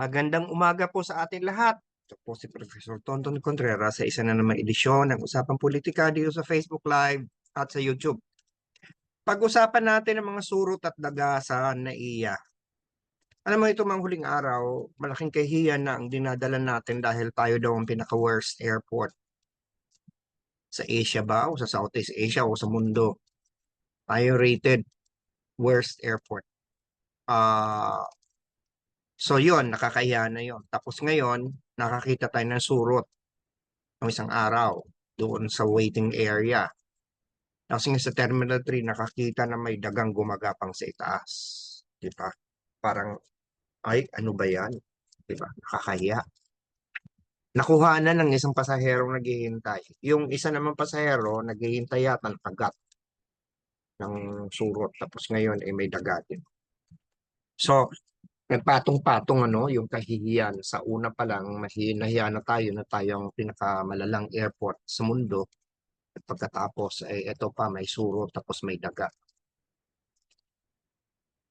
Magandang umaga po sa ating lahat. Ito po si Professor Tonton Contreras sa isa na namang edisyon ng Usapang Politika dito sa Facebook Live at sa YouTube. Pag-usapan natin ang mga surot at daga sa NAIA. Alam mo ito mga huling araw, malaking kahiyan na ang dinadala natin dahil tayo daw ang pinaka-worst airport sa Asia ba o sa Southeast Asia o sa mundo. Tayo rated worst airport. Ah, So yon nakakahiya na yon. Tapos ngayon, nakakita tayo ng surot ng isang araw doon sa waiting area. Kasi nga sa Terminal 3, nakakita na may dagang gumagapang sa itaas. Di ba? Parang, ay, ano ba yan? Di ba? Nakakahiya. Nakuha na ng isang pasahero naghihintay. Yung isa naman pasahero, naghihintay yata ng kagat ng surot. Tapos ngayon, ay may daga din. So, nagpatong-patong ano, yung kahihiyan. Sa una pa lang, mahinahiya na tayo na tayo ang pinakamalalang airport sa mundo. At pagkatapos, ay ito pa, may suro, tapos may daga.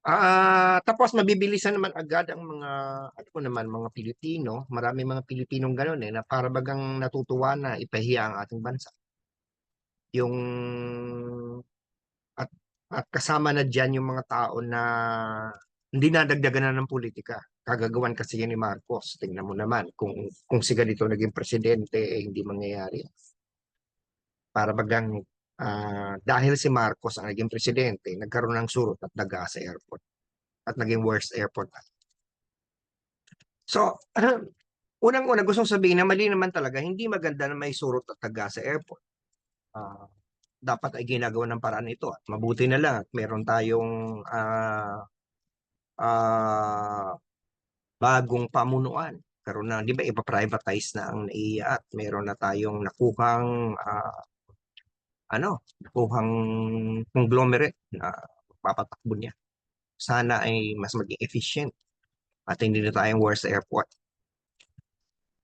Ah, tapos mabibilisan naman agad ang mga, ano ko naman, mga Pilipino. Marami mga Pilipinong gano'n eh, na para bagang natutuwa na ipahiya ang ating bansa. Yung, at, at kasama na dyan yung mga tao na hindi nadagdagan na ng politika. Kagagawan kasi yan ni Marcos. Tingnan mo naman, kung, kung si ganito naging presidente, eh, hindi mangyayari. Para bagang ah, dahil si Marcos ang naging presidente, nagkaroon ng surot at daga sa airport. At naging worst airport. So, unang-una gustong sabihin na mali naman talaga, hindi maganda na may surot at daga sa airport. Ah, dapat ay ginagawa ng paraan ito at mabuti na lang at meron tayong ah, ah, bagong pamunuan. Karoon na, di ba, ipa-privatize na ang NAIA at meron na tayong nakuhang ah, ano, nakuhang conglomerate na papatakbo niya. Sana ay mas maging efficient at hindi na tayong worst airport.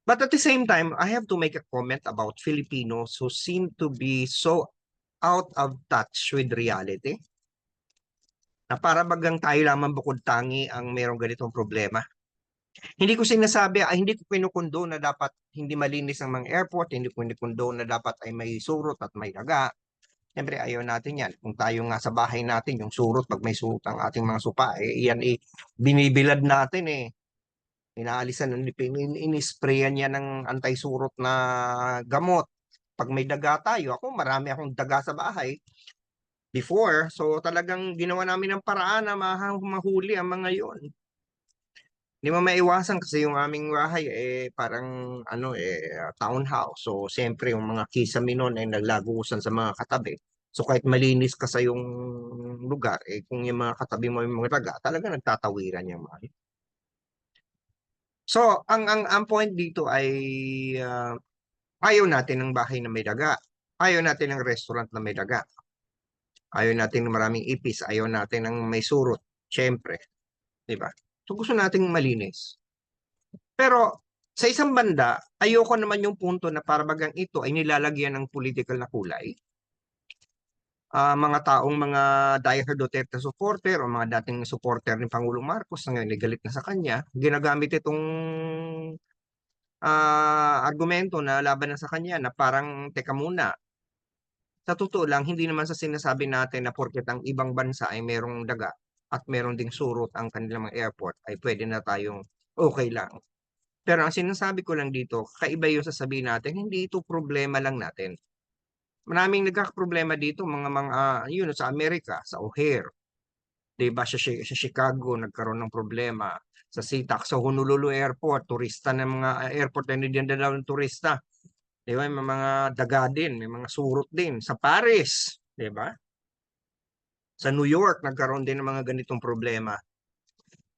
But at the same time, I have to make a comment about Filipinos who seem to be so out of touch with reality na para bagang tayo lamang bukod tangi ang merong ganitong problema. Hindi ko sinasabi, ay hindi ko pinukundo na dapat hindi malinis ang mga airport, hindi ko pinukundo na dapat ay may surot at may daga. Siyempre, ayaw natin yan. Kung tayo nga sa bahay natin, yung surot, pag may surot ang ating mga supa, eh, yan eh, binibilad natin eh. Inaalisan, in- inisprayan yan ng anti-surot na gamot. Pag may daga tayo, ako marami akong daga sa bahay, before. So talagang ginawa namin ng paraan na mahuli ang mga yon. Hindi mo maiwasan kasi yung aming bahay eh parang ano eh townhouse. So siyempre yung mga kisame nun ay naglagusan sa mga katabi. So kahit malinis ka sa yung lugar, eh kung yung mga katabi mo yung mga taga, talaga nagtatawiran yung mga. So ang ang ang point dito ay ah, ayaw natin ng bahay na may daga. Ayaw natin ng restaurant na may daga. Ayaw natin ng maraming ipis, ayaw natin ng may surot, syempre. 'Di ba? So gusto nating malinis. Pero sa isang banda, ayoko naman yung punto na para bagang ito ay nilalagyan ng political na kulay. Ah, mga taong mga diehard Duterte supporter o mga dating supporter ni Pangulong Marcos na ngayon ay galit na sa kanya, ginagamit itong ah, argumento na laban na sa kanya na parang teka muna, sa totoo lang, hindi naman sa sinasabi natin na porket ang ibang bansa ay merong daga at meron ding surot ang kanilang mga airport, ay pwede na tayong okay lang. Pero ang sinasabi ko lang dito, kaiba yung sasabihin natin, hindi ito problema lang natin. Maraming nagkakaproblema dito, mga mga, yun, sa Amerika, sa O'Hare. Diba, sa, sa Chicago, nagkaroon ng problema. Sa SeaTac, sa Honolulu Airport, turista ng mga uh, airport na daw ng turista. Di ba? May mga daga din, may mga surot din. Sa Paris, di ba? Sa New York, nagkaroon din ng mga ganitong problema.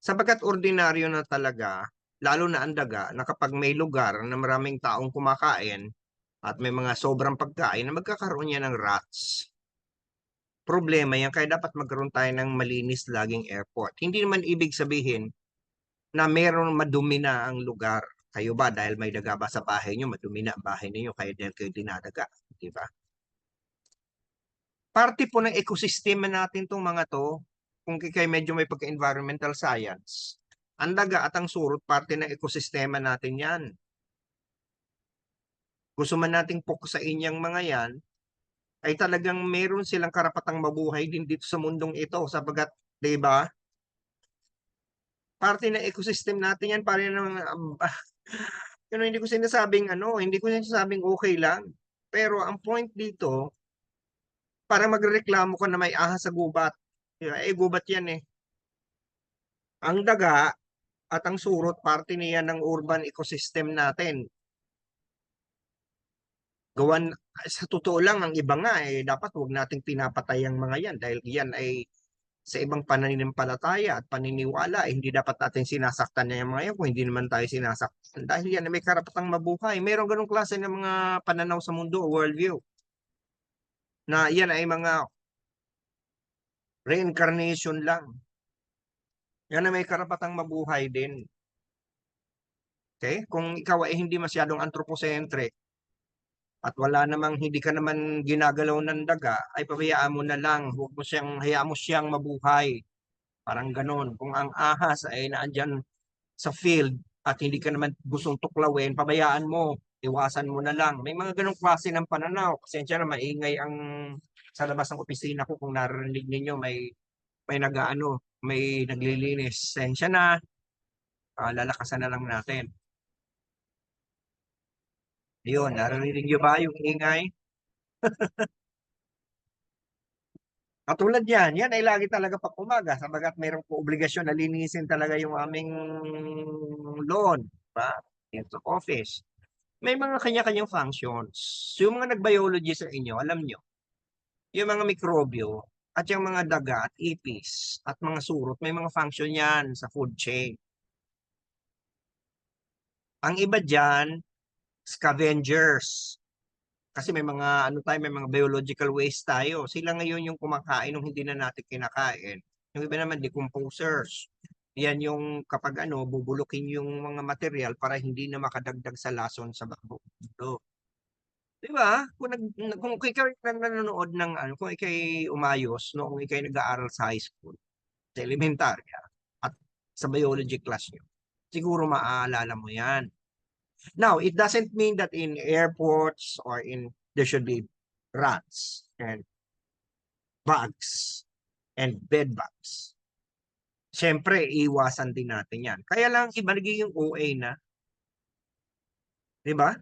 Sapagkat ordinaryo na talaga, lalo na ang daga, na kapag may lugar na maraming taong kumakain at may mga sobrang pagkain, na magkakaroon yan ng rats. Problema yan, kaya dapat magkaroon tayo ng malinis laging airport. Hindi naman ibig sabihin na meron madumi na ang lugar kayo ba dahil may daga ba sa bahay nyo, madumi na ang bahay ninyo kaya dahil kayo dinadaga, di ba? Parte po ng ecosystem natin tong mga to, kung kayo medyo may pagka-environmental science, Ang daga at ang surot, parte ng ekosistema natin yan. Gusto man nating fokusain yung mga yan, ay talagang meron silang karapatang mabuhay din dito sa mundong ito sapagat, di ba? Parte ng ecosystem natin yan, pare ng um, Pero hindi ko sinasabing ano, hindi ko sinasabing okay lang. Pero ang point dito, para magreklamo ka na may ahas sa gubat. Eh, gubat yan eh. Ang daga at ang surot, parte niyan ng urban ecosystem natin. Gawan, sa totoo lang, ang iba nga eh, dapat huwag nating pinapatay ang mga yan dahil yan ay sa ibang pananampalataya at paniniwala, eh, hindi dapat natin sinasaktan na yung mga yan kung hindi naman tayo sinasaktan. Dahil yan ay may karapatang mabuhay. Mayroong ganong klase ng mga pananaw sa mundo o worldview na yan ay mga reincarnation lang. Yan ay may karapatang mabuhay din. Okay? Kung ikaw ay hindi masyadong anthropocentric at wala namang hindi ka naman ginagalaw ng daga, ay pabayaan mo na lang. Huwag mo siyang, hayaan mo siyang mabuhay. Parang ganon. Kung ang ahas ay naandyan sa field at hindi ka naman gustong tuklawin, pabayaan mo. Iwasan mo na lang. May mga ganong klase ng pananaw. Pasensya na maingay ang sa labas ng opisina ko kung narinig ninyo may may nagaano, may naglilinis. Pasensya na. Uh, lalakasan na lang natin. Yun, narinig nyo ba yung ingay? Katulad yan, yan ay lagi talaga pag umaga sabagat mayroong po obligasyon na linisin talaga yung aming lawn, ba? Into office. May mga kanya-kanyang functions. Yung mga nag-biology sa inyo, alam nyo, yung mga mikrobyo at yung mga daga at ipis at mga surot, may mga function yan sa food chain. Ang iba dyan, scavengers. Kasi may mga ano tayo, may mga biological waste tayo. Sila ngayon yung kumakain nung hindi na natin kinakain. Yung iba naman decomposers. Yan yung kapag ano, bubulukin yung mga material para hindi na makadagdag sa lason sa bago. Di ba? Kung, nag, kung ikaw nanonood ng ano, kung ikay umayos noong ikay nag-aaral sa high school, sa elementarya, at sa biology class nyo, siguro maaalala mo yan. Now, it doesn't mean that in airports or in there should be rats and bugs and bed bugs. Siyempre, iwasan din natin yan. Kaya lang, iba nagiging OA na. Di ba?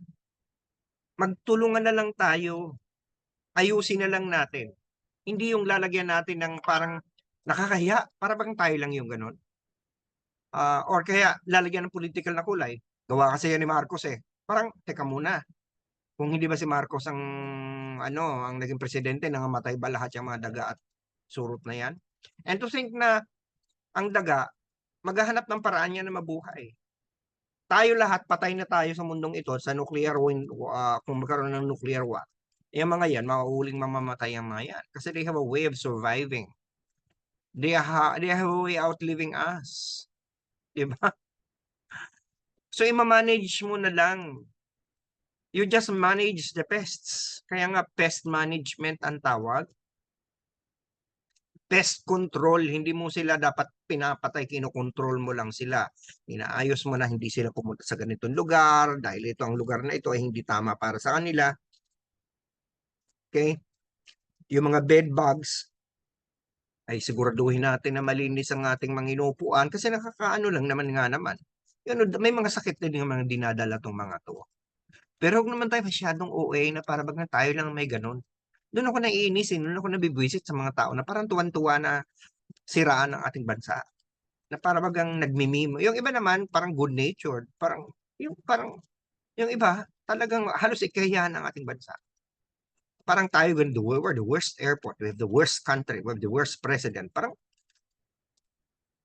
Magtulungan na lang tayo. Ayusin na lang natin. Hindi yung lalagyan natin ng parang nakakahiya. Para bang tayo lang yung ganun. Uh, or kaya lalagyan ng political na kulay. Gawa kasi yan ni Marcos eh. Parang, teka muna. Kung hindi ba si Marcos ang ano, ang naging presidente, nangamatay ba lahat yung mga daga at surot na yan? And to think na ang daga, maghahanap ng paraan niya na mabuhay. Tayo lahat, patay na tayo sa mundong ito sa nuclear wind, uh, kung magkaroon ng nuclear war. Yung mga yan, mauuling mamamatay ang mga yan. Kasi they have a way of surviving. They, ha they have a way outliving us. Diba? So, ima-manage mo na lang. You just manage the pests. Kaya nga, pest management ang tawag. Pest control, hindi mo sila dapat pinapatay, kinokontrol mo lang sila. Inaayos mo na hindi sila pumunta sa ganitong lugar dahil ito ang lugar na ito ay hindi tama para sa kanila. Okay? Yung mga bed bugs, ay siguraduhin natin na malinis ang ating mga inupuan kasi nakakaano lang naman nga naman ano, may mga sakit din yung mga dinadala tong mga to. Pero huwag naman tayo masyadong OA na para bag na tayo lang may ganun. Doon ako naiinis eh, doon ako nabibwisit sa mga tao na parang tuwan-tuwa na siraan ng ating bansa. Na para bagang nagmimimo. Yung iba naman, parang good-natured. Parang, yung parang, yung iba, talagang halos ikahiyahan ng ating bansa. Parang tayo, we're the worst airport, we have the worst country, we have the worst president. Parang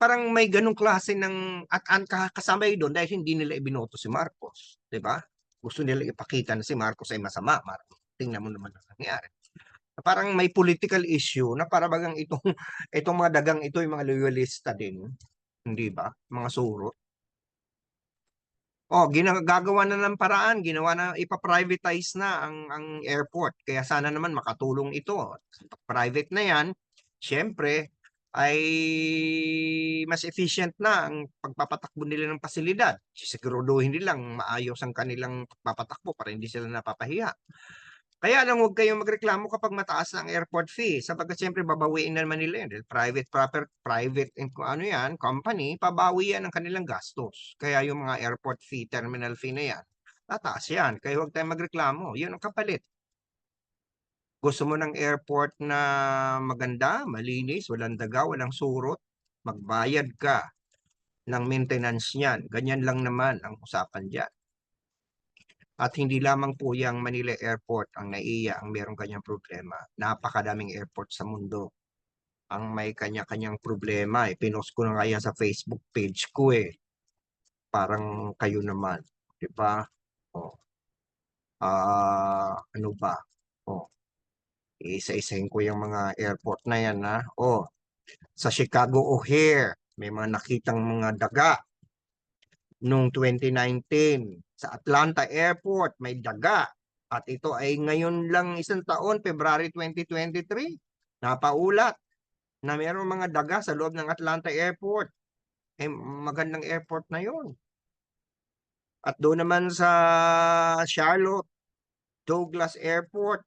parang may ganong klase ng at an kasama doon dahil hindi nila ibinoto si Marcos, 'di ba? Gusto nila ipakita na si Marcos ay masama. Marcos, tingnan mo naman ang nangyari. Parang may political issue na para bagang itong itong mga dagang ito yung mga loyalista din, hindi ba? Mga surot. Oh, ginagawa na ng paraan, ginawa na ipa-privatize na ang ang airport. Kaya sana naman makatulong ito. Private na 'yan. Siyempre, ay mas efficient na ang pagpapatakbo nila ng pasilidad. Siguraduhin nilang maayos ang kanilang pagpapatakbo para hindi sila napapahiya. Kaya lang huwag kayong magreklamo kapag mataas ang airport fee. Sapagkat siyempre babawiin na naman nila. Dahil Private, proper, private, and kung ano yan, company, pabawi yan ang kanilang gastos. Kaya yung mga airport fee, terminal fee na yan, tataas yan. Kaya huwag tayong magreklamo. Yun ang kapalit. Gusto mo ng airport na maganda, malinis, walang daga, walang surot, magbayad ka ng maintenance niyan. Ganyan lang naman ang usapan dyan. At hindi lamang po yung Manila Airport ang naiya ang merong kanyang problema. Napakadaming airport sa mundo ang may kanya-kanyang problema. Eh. Pinost ko na kaya sa Facebook page ko eh. Parang kayo naman. Di ba? Oh. Ah, ano ba? Oh. Isa-isahin ko yung mga airport na yan ha. Oh. Sa Chicago O'Hare, may mga nakitang mga daga noong 2019 sa Atlanta Airport may daga at ito ay ngayon lang isang taon February 2023 napaulat na mayroong mga daga sa loob ng Atlanta Airport eh magandang airport na yon at doon naman sa Charlotte Douglas Airport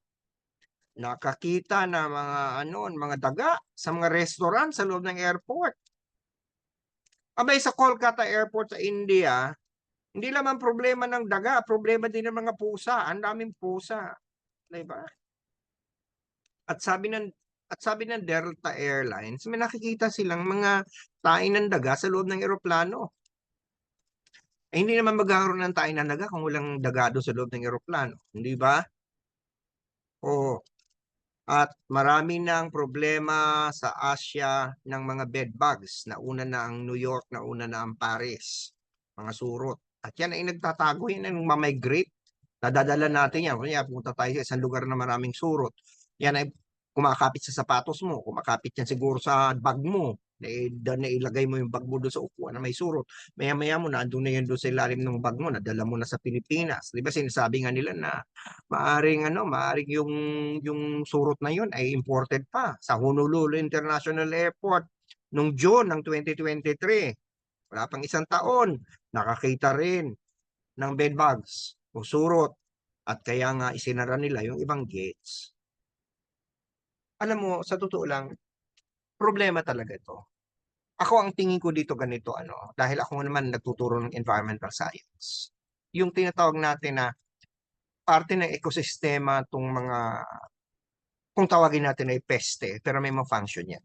nakakita na mga ano mga daga sa mga restaurant sa loob ng airport Abay sa Kolkata Airport sa India, hindi lamang problema ng daga, problema din ng mga pusa. Ang daming pusa. Diba? At sabi ng at sabi ng Delta Airlines, may nakikita silang mga tain ng daga sa loob ng eroplano. Eh, hindi naman magkakaroon ng tain ng daga kung walang dagado sa loob ng eroplano. Hindi ba? O, at marami ng problema sa Asia ng mga bed bugs. Nauna na ang New York, nauna na ang Paris. Mga surot. At yan ay nagtatago, yan ang mamigrate. Nadadala natin yan. Kanya punta tayo sa isang lugar na maraming surot. Yan ay kumakapit sa sapatos mo, kumakapit yan siguro sa bag mo, na, na ilagay mo yung bag mo doon sa upuan na may surot. Maya-maya mo na, andun na yun doon sa ilalim ng bag mo, nadala mo na sa Pilipinas. Di ba sinasabi nga nila na maaring ano, maaring yung yung surot na yun ay imported pa sa Honolulu International Airport nung June ng 2023. Wala pang isang taon, nakakita rin ng bed bugs o surot at kaya nga isinara nila yung ibang gates. Alam mo, sa totoo lang, problema talaga ito. Ako ang tingin ko dito ganito ano, dahil ako naman nagtuturo ng environmental science. Yung tinatawag natin na parte ng ekosistema tong mga kung tawagin natin ay peste, pero may mga function yan.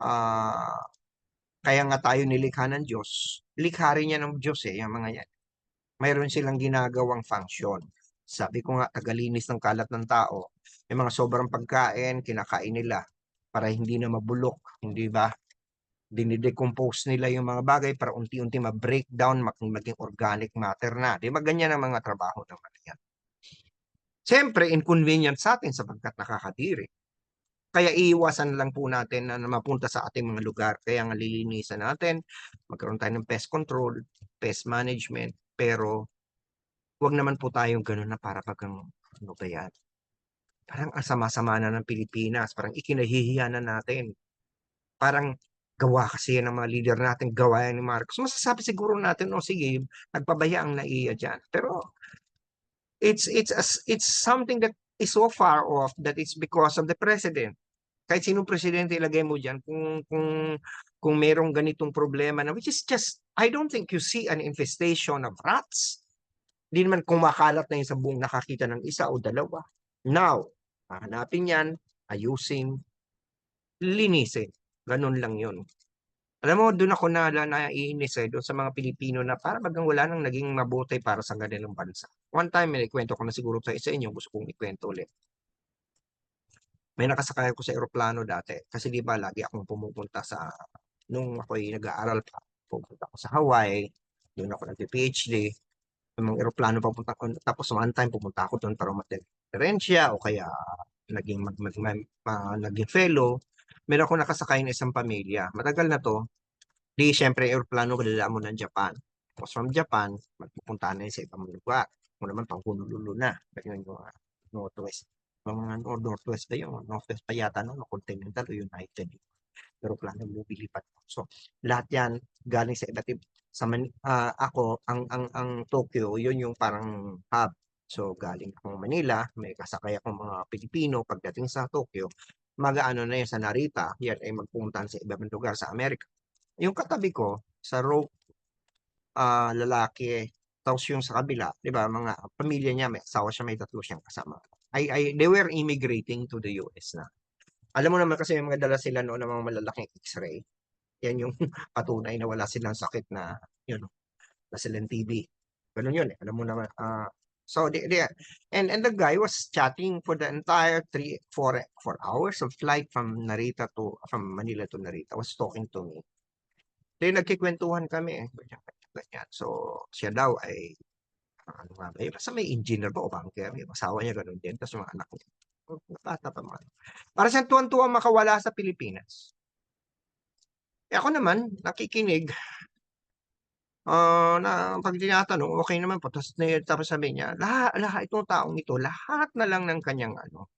Ah, kaya nga tayo nilikha ng Diyos. Likha rin yan ng Diyos eh, yung mga yan. Mayroon silang ginagawang function. Sabi ko nga, tagalinis ng kalat ng tao. May mga sobrang pagkain, kinakain nila para hindi na mabulok, hindi ba? Dinidecompose nila yung mga bagay para unti-unti ma-breakdown, maging organic matter na. Di ba ganyan ang mga trabaho naman yan? Siyempre, inconvenient sa atin sapagkat nakakadiri. Kaya iiwasan lang po natin na, mapunta sa ating mga lugar. Kaya nga lilinisan natin, magkaroon tayo ng pest control, pest management, pero wag naman po tayong ganun na para bagang ano ba yan? Parang asama-sama na ng Pilipinas, parang ikinahihiya na natin. Parang gawa kasi yan ng mga leader natin, gawa yan ni Marcos. Masasabi siguro natin, oh sige, nagpabaya ang naiya dyan. Pero it's it's it's something that is so far off that it's because of the president. Kahit sinong presidente ilagay mo diyan kung kung kung merong ganitong problema na which is just I don't think you see an infestation of rats. Hindi naman kumakalat na yun sa buong nakakita ng isa o dalawa. Now, Hahanapin yan, ayusin, linisin. Ganun lang yun. Alam mo, doon ako na naiinis eh, doon sa mga Pilipino na para bagang wala nang naging mabuti para sa kanilang bansa. One time, may kwento ko na siguro sa isa inyo, gusto kong ikwento ulit. May nakasakay ko sa eroplano dati. Kasi di ba, lagi akong pumupunta sa, nung ako'y nag-aaral pa, pupunta ako sa Hawaii, doon ako nag-PhD, mga eroplano papunta ko, tapos one time pumunta ako doon para mag konferensya o kaya naging mag, mag, mag uh, naging fellow, meron ako nakasakay ng isang pamilya. Matagal na to. Di syempre aeroplano kadala mo ng Japan. Tapos from Japan, magpupunta na sa ibang lugar. Kung naman pang Honolulu na. Ganyan yung uh, northwest. Mga northwest ba yun? Northwest pa yata no? Continental o United. eroplano lumilipad. So, lahat yan galing sa iba't iba. Sa Man- ah, ako, ang, ang, ang Tokyo, yun yung parang hub. So, galing akong Manila, may kasakay akong mga Pilipino pagdating sa Tokyo, mag-ano na yun sa Narita, yan ay magpuntahan sa ibang lugar sa Amerika. Yung katabi ko, sa row, ah lalaki, tapos yung sa kabila, di ba, mga pamilya niya, may asawa siya, may tatlo siyang kasama. I, I, they were immigrating to the US na. Alam mo naman kasi yung mga dala sila noon ng mga malalaking x-ray. Yan yung patunay na wala silang sakit na, yun, na silang TB. Ganun yun eh. Alam mo naman, ah, so they, they, and, and the guy was chatting for the entire three, four, four hours of flight from Narita to, from Manila to Narita, was talking to me. Then nagkikwentuhan kami eh. Ganyan. So, siya daw ay, ano nga ba, yun? basta may engineer ba o banker, yung asawa niya ganun din, tapos mga anak niya. Bata pa mga. Para siyang tuwan-tuwa makawala sa Pilipinas. Eh ako naman, nakikinig. Ah, na pag tinatanong, okay naman po. Tapos, tapos sabi niya, lahat, lahat itong taong ito, lahat na lang ng kanyang ano,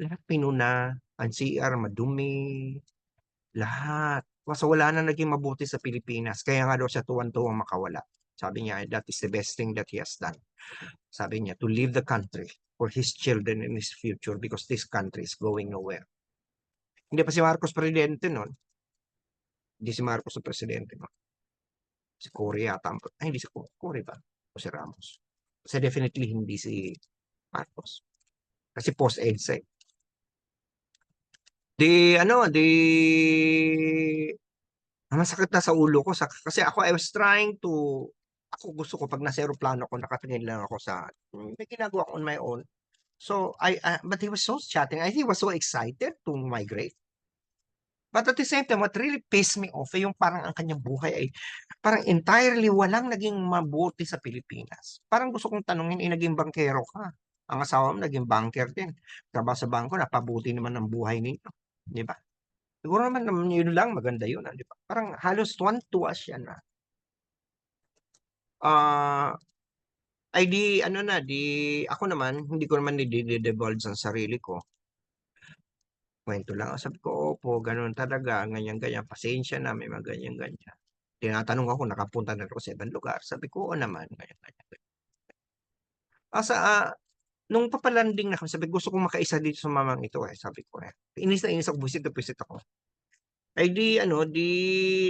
lahat pinuna, ang CR madumi, lahat. So wala na naging mabuti sa Pilipinas. Kaya nga daw siya tuwan-tuwang makawala. Sabi niya, that is the best thing that he has done. Sabi niya, to leave the country for his children and his future because this country is going nowhere. Hindi pa si Marcos presidente noon. Hindi si Marcos ang presidente noon. Si Cory yata. Ay, hindi si Cory. Cory ba? O si Ramos. Kasi definitely hindi si Marcos. Kasi post-EDSA. eh. Di, ano, di, ang masakit na sa ulo ko. Sa, kasi ako, I was trying to, ako gusto ko pag nasa aeroplano ko, nakatingin lang ako sa, may ginagawa ko on my own. So, I, uh, but he was so chatting. I think he was so excited to migrate. But at the same time, what really pissed me off, eh, yung parang ang kanyang buhay ay parang entirely walang naging mabuti sa Pilipinas. Parang gusto kong tanungin, eh, naging bankero ka. Ang asawa mo naging banker din. Trabaho sa bangko, napabuti naman ang buhay ninyo. Di ba? Siguro naman naman yun lang, maganda yun. ah, Di ba? Parang halos tuwan-tuwa siya na. Ah, ay di, ano na, di, ako naman, hindi ko naman i-divulge ang sarili ko. Kwento lang. Sabi ko, opo, ganun talaga, ganyan-ganyan. Pasensya na, may mga ganyan-ganyan. Tinatanong ako, nakapunta na ako sa ibang lugar. Sabi ko, oo naman, ganyan-ganyan. Asa, ah, nung papalanding na kami, sabi gusto kong makaisa dito sa mamang ito eh. Sabi ko eh. Inis na inis ako, busit na busit ako. Ay di, ano, di,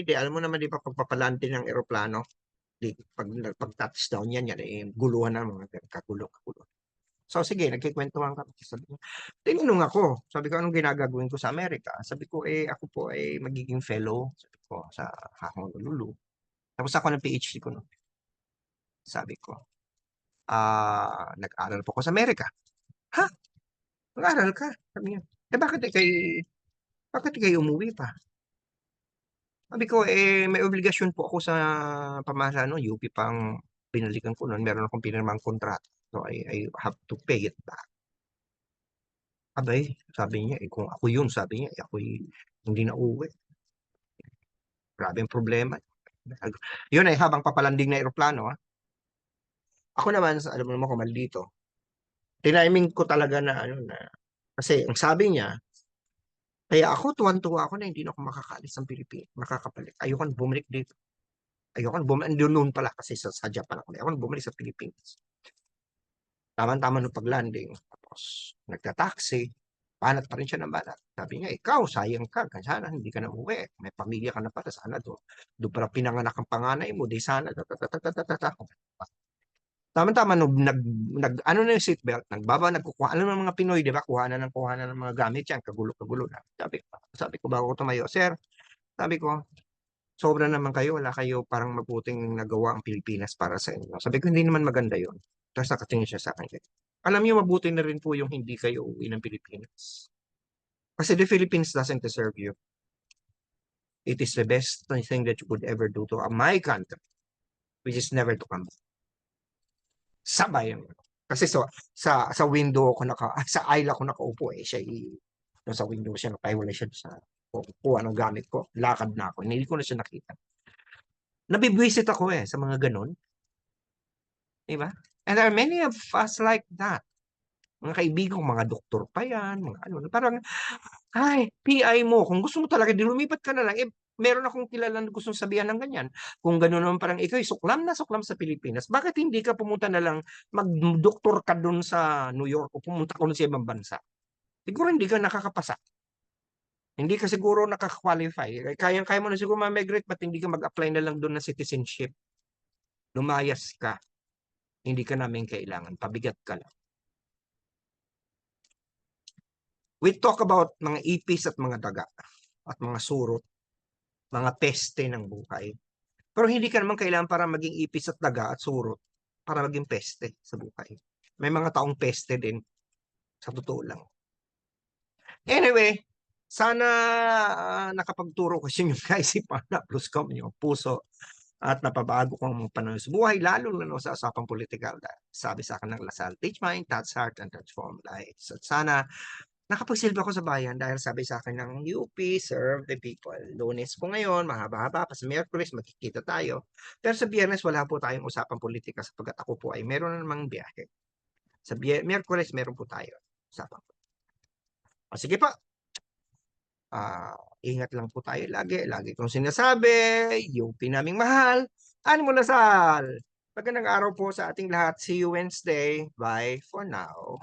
di, alam mo naman, di pa pagpapalanding ng eroplano, di, pag, pag touchdown yan, yan, eh, guluhan na mga kagulo, kagulo. So, sige, nagkikwentuhan kami. Sabi ko, tinanong ako, sabi ko, anong ginagagawin ko sa Amerika? Sabi ko, eh, ako po ay magiging fellow, sabi ko, sa Honolulu. Tapos ako ng PhD ko, no? Sabi ko, ah, nag-aral po ako sa Amerika. Ha? Nag-aral ka? Sabi niya, eh, bakit ikay, bakit ikay umuwi pa? Sabi ko, eh, may obligasyon po ako sa pamasa, no, UP pang binalikan ko noon. Meron akong pinirmang kontrata. So, I, I have to pay it back. Abay, sabi niya, eh, kung ako yun, sabi niya, eh, ako hindi na uwi. Grabe ang problema. Yun ay habang papalanding na aeroplano, ha? Ako naman, alam mo naman kung maldito, tiniming ko talaga na, ano, na, kasi ang sabi niya, kaya ako, tuwan-tuwa ako na hindi na ako makakalis ng Pilipinas, makakapalit. Ayoko bumalik dito. Ayoko bumalik, doon noon pala kasi sa, sa Japan ako. Ayoko bumalik sa Pilipinas. Tama-tama nung pag-landing. Tapos, nagta-taxi. Banat pa rin siya ng banat. Sabi niya, ikaw, sayang ka. Sana hindi ka na uwi. May pamilya ka na pala. Sana doon. Doon pala pinanganak ang panganay mo. Di sana. Tama-tama, nung nag, nag, ano na yung seatbelt, nagbaba, nagkukuha, alam ng mga Pinoy, di ba, kuha na ng kuha na ng mga gamit yan, kagulo-kagulo na. Sabi sabi ko bago ko tumayo, sir, sabi ko, sobra naman kayo, wala kayo parang mabuting nagawa ang Pilipinas para sa inyo. Sabi ko, hindi naman maganda yon Tapos nakatingin siya sa akin. Alam niyo, mabuti na rin po yung hindi kayo uwi ng Pilipinas. Kasi the Philippines doesn't deserve you. It is the best thing that you could ever do to my country, which is never to come back. Sabay yung kasi sa sa sa window ako naka sa aisle ako nakaupo eh siya i, sa window siya nakahiwalay siya sa kung anong gamit ko lakad na ako hindi ko na siya nakita nabibwisit ako eh sa mga ganun di ba and there are many of us like that Mga kaibigan ko, mga doktor pa yan, mga ano, parang, ay, PI mo, kung gusto mo talaga, di lumipat ka na lang. Eh, meron akong kilala na gustong sabihan ng ganyan. Kung gano'n naman parang ikaw, suklam na suklam sa Pilipinas, bakit hindi ka pumunta na lang, mag-doktor ka doon sa New York o pumunta ka doon sa ibang bansa? Siguro hindi ka nakakapasa. Hindi ka siguro nakaka-qualify. Kayang-kaya mo na siguro ma-migrate, ba't hindi ka mag-apply na lang doon ng citizenship? Lumayas ka. Hindi ka namin kailangan. Pabigat ka lang. We talk about mga ipis at mga daga at mga surot, mga peste ng buhay. Pero hindi ka naman kailangan para maging ipis at daga at surot para maging peste sa buhay. May mga taong peste din. Sa totoo lang. Anyway, sana ah, nakapagturo ko sa inyo kaisipan na plus ko yung puso at napabago ko ang panahon sa buhay, lalo na no, sa usapang politikal. Dahil Sabi sa akin ng Lasal, teach mind, touch heart, and transform lives. At sana nakapagsilbi ako sa bayan dahil sabi sa akin ng UP, serve the people. Lunes po ngayon, mahaba-haba pa sa Miyerkules, magkikita tayo. Pero sa Biyernes, wala po tayong usapang politika sapagkat ako po ay meron na namang biyahe. Sa Miyerkules, meron po tayo usapang o sige pa. Ah, ingat lang po tayo lagi. Lagi kong sinasabi, UP naming mahal. Ano mo Lasal? Magandang araw po sa ating lahat. See you Wednesday. Bye for now.